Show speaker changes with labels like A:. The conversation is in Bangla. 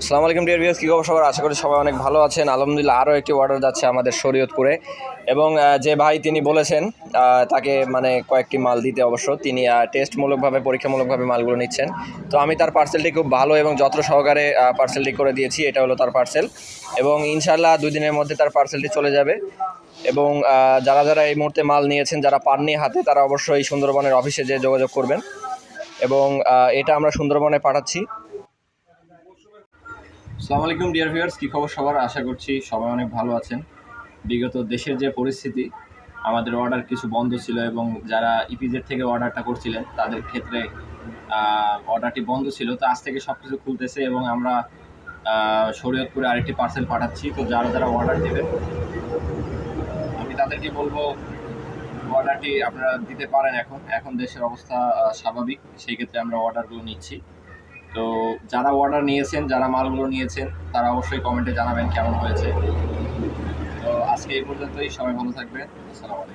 A: আসসালামু আলাইকুম ডিয়ার ভিউয়ার্স কী খবর সবার? আশা করি সবাই অনেক ভালো আছেন। আলহামদুলিল্লাহ, আরও একটি অর্ডার যাচ্ছে আমাদের শরীয়তপুরে। এবং যে ভাই তিনি বলেছেন তাকে মানে কয়েকটি মাল দিতে অবশ্য, তিনি টেস্টমূলকভাবে পরীক্ষামূলকভাবে মালগুলো নিচ্ছেন। তো আমি তার পার্সেলটি খুব ভালো এবং যত্ন সহকারে পার্সেলটি করে দিয়েছি, এটা হলো তার পার্সেল এবং ইনশাল্লাহ দুই দিনের মধ্যে তার পার্সেলটি চলে যাবে। এবং যারা যারা এই মুহূর্তে মাল নিয়েছেন, যারা পাননি হাতে, তারা অবশ্যই সুন্দরবনের অফিসে যেয়ে যোগাযোগ করবেন। এবং এটা আমরা সুন্দরবনে পাঠাচ্ছি। আসসালামু আলাইকুম ডিয়ার ভিউয়ার্স কী খবর সবার? আশা করছি সবাই অনেক ভালো আছেন। বিগত দেশের যে পরিস্থিতি, আমাদের অর্ডার কিছু বন্ধ ছিল এবং যারা ইপিজেড থেকে অর্ডারটা করছিলেন, তাদের ক্ষেত্রে অর্ডারটি বন্ধ ছিল। তো আজ থেকে সব কিছু খুলতেছে এবং আমরা শরীয়তপুরে আরেকটি পার্সেল পাঠাচ্ছি। তো যারা যারা অর্ডার দেবেন, আমি তাদেরকে বলব অর্ডারটি আপনারা দিতে পারেন এখন। এখন দেশের অবস্থা স্বাভাবিক। সেই ক্ষেত্রে আমরা অর্ডারগুলো নিচ্ছি। তো যারা অর্ডার নিয়েছেন, যারা মালগুলো নিয়েছেন, তারা অবশ্যই কমেন্টে জানাবেন কেমন হয়েছে। তো আজকে এই পর্যন্তই, সবাই ভালো থাকবেন। আসসালামু আলাইকুম।